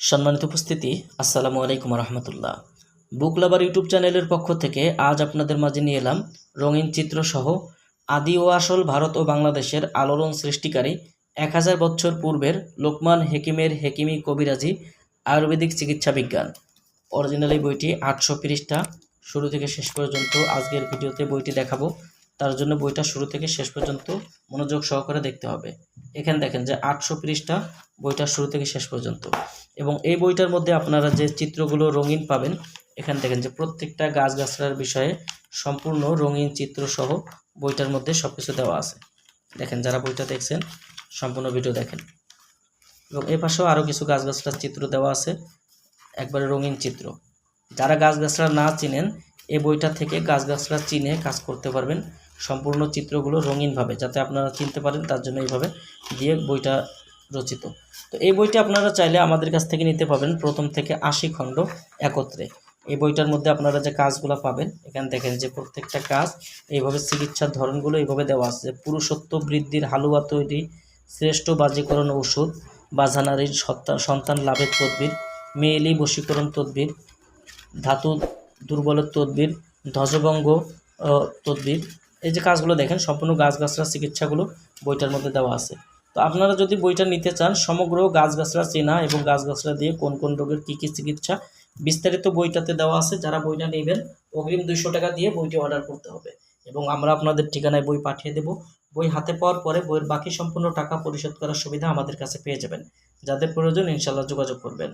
সম্মানিত উপস্থিতি, আসসালামু আলাইকুম রহমতুল্লাহ বুক লাভার ইউটিউব চ্যানেলের পক্ষ থেকে আজ আপনাদের মাঝে নিয়ে এলাম রঙিন চিত্র সহ আদি ও আসল ভারত ও বাংলাদেশের আলোড়ন সৃষ্টিকারী এক হাজার বছর পূর্বের লোকমান হেকিমের হেকিমি কবিরাজি আয়ুর্বেদিক চিকিৎসা বিজ্ঞান। অরিজিনাল এই বইটি আটশো পৃষ্ঠা। শুরু থেকে শেষ পর্যন্ত আজকের ভিডিওতে বইটি দেখাবো। তার জন্য বইটা শুরু থেকে শেষ পর্যন্ত মনোযোগ সহকারে দেখতে হবে। এখানে দেখেন যে আটশো পৃষ্ঠা বইটা শুরু থেকে শেষ পর্যন্ত। এবং এই বইটার মধ্যে আপনারা যে চিত্রগুলো রঙিন পাবেন, এখানে দেখেন যে প্রত্যেকটা গাছগাছড়ার বিষয়ে সম্পূর্ণ রঙিন চিত্র সহ বইটার মধ্যে সব কিছু দেওয়া আছে। দেখেন, যারা বইটা দেখছেন, সম্পূর্ণ ভিডিও দেখেন। এবং এ পাশেও আরও কিছু গাছগাছড়ার চিত্র দেওয়া আছে, একবারে রঙিন চিত্র। যারা গাছগাছড়া না চিনেন এই বইটা থেকে গাছগাছড়া চিনে কাজ করতে পারবেন। সম্পূর্ণ চিত্রগুলো রঙিনভাবে, যাতে আপনারা চিনতে পারেন তার জন্য এইভাবে দিয়ে বইটা রচিত। তো এই বইটি আপনারা চাইলে আমাদের কাছ থেকে নিতে পাবেন প্রথম থেকে আশি খণ্ড একত্রে। এই বইটার মধ্যে আপনারা যে কাজগুলো পাবেন, এখানে দেখেন যে প্রত্যেকটা কাজ এইভাবে চিকিৎসার ধরনগুলো এইভাবে দেওয়া আছে। পুরুষত্ব বৃদ্ধির হালুয়া তৈরি, শ্রেষ্ঠ বাজীকরণ ওষুধ বাজানারীর সন্তান লাভের তদবির, মেয়েলি বশীকরণ তদবির, ধাতু দুর্বলের তদবির, ধ্বজভঙ্গ তদবির এই যে কাজগুলো দেখেন, সম্পূর্ণ গাছগাছড়া চিকিৎসাগুলো বইটার মধ্যে দেওয়া আছে। তো আপনারা যদি বইটা নিতে চান, সমগ্র গাছগাছড়া চেনা এবং গাছগাছড়া দিয়ে কোন কোন রোগের কী কী চিকিৎসা, বিস্তারিত বইটাতে দেওয়া আছে। যারা বইটা নেবেন, অগ্রিম দুইশো টাকা দিয়ে বইটি অর্ডার করতে হবে। এবং আমরা আপনাদের ঠিকানায় বই পাঠিয়ে দেব। বই হাতে পাওয়ার পরে বইয়ের বাকি সম্পূর্ণ টাকা পরিশোধ করার সুবিধা আমাদের কাছে পেয়ে যাবেন। যাদের প্রয়োজন, ইনশাল্লাহ যোগাযোগ করবেন।